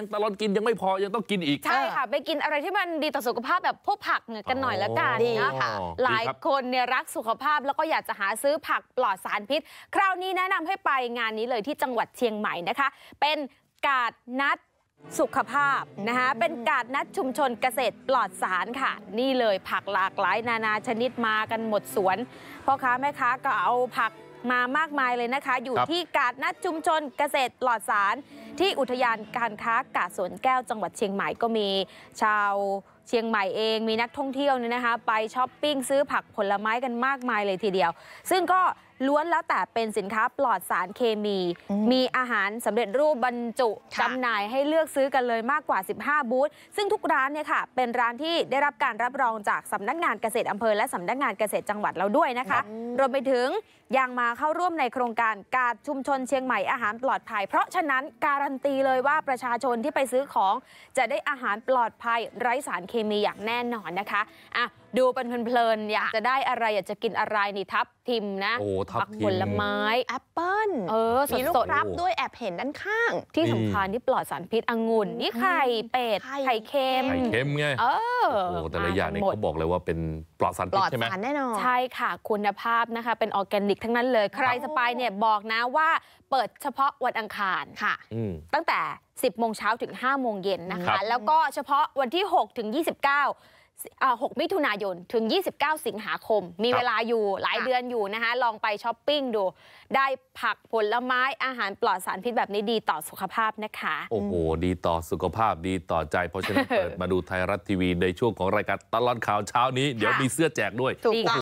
ยังตลอดกินยังไม่พอยังต้องกินอีก ใช่ค่ะ ไปกินอะไรที่มันดีต่อสุขภาพแบบพวกผักเนี่ยกันหน่อยละกันดีนะค่ะหลายดีครับคนเนี่ยรักสุขภาพแล้วก็อยากจะหาซื้อผักปลอดสารพิษ คราวนี้แนะนำให้ไปงานนี้เลยที่จังหวัดเชียงใหม่นะคะ เป็นกาดนัดสุขภาพนะคะเป็นกาดนัดชุมชนเกษตรปลอดสารค่ะ นี่เลยผักหลากหลายนานาชนิดมากันหมดสวนพ่อค้าแม่ค้าก็เอาผัก มามากมายเลยนะคะ อยู่ที่กาดนัดชุมชนเกษตรหลอดสาร ที่อุทยานการค้ากาดสวนแก้วจังหวัดเชียงใหม่ก็มีชาวเชียงใหม่เองมีนักท่องเที่ยวเนี่ยนะคะ ไปช้อปปิ้งซื้อผักผลไม้กันมากมายเลยทีเดียว ซึ่งก็ล้วนแล้วแต่เป็นสินค้าปลอดสารเคมีอืมมีอาหารสำเร็จรูปบรรจุค่ะจำหน่ายให้เลือกซื้อกันเลยมากกว่า 15 บูธซึ่งทุกร้านเนี่ยค่ะ เป็นร้านที่ได้รับการรับรองจากสำนักงานเกษตรอำเภอและสำนักงานเกษตรจังหวัดเราด้วยนะคะ รวมไปถึงยังมาเข้าร่วมในโครงการการชุมชนเชียงใหม่อาหารปลอดภัย เพราะฉะนั้นการันตีเลยว่าประชาชนที่ไปซื้อของจะได้อาหารปลอดภัยไร้สารเคมีอย่างแน่นอนนะคะอะดูเป็นเพลินๆอยากจะได้อะไรอยากจะกินอะไรนี่ทับทิมนะโอ้ทับผักทิมผลไม้แอปเปิ้ลเออมีลูสกดรับด้วยแอบเห็นด้านข้างๆที่สำคัญที่ปลอดสารพิษองุ่นนี่ไข่เป็ดไข่ไข่เค็มไข่เค็มไงเออโอ้แต่ละอย่างนี่มกัหมดเขาบอกเลยว่าเป็นปลอดสารปลพิษอดใช่ไหมสารแน่นอนใช่ค่ะคุณภาพนะคะเป็นออร์แกนิกทั้งนั้นเลยใครจะไปเนี่ยบอกนะว่าเปิดเฉพาะวันอังคารค่ะอืมตั้งแต่ 10โมงเช้าถึง5โมงเย็นนะครัคะบแล้วก็เฉพาะวันที่ 6 ถึง 29อ่า 6 มิถุนายน ถึง 29 สิงหาคม มีเวลาอยู่หลายค่ะเดือนอยู่นะคะลองไปช้อปปิ้งดู ได้ผักผลไม้อาหารปลอดสารพิษแบบนี้ดีต่อสุขภาพนะคะ โอ้โห ดีต่อสุขภาพดีต่อใจ เพราะฉะนั้นเปิดมาดูไทยรัฐทีวีในช่วงของรายการตลอดข่าวเช้านี้ เดี๋ยวมีเสื้อแจกด้วยถูกต้อง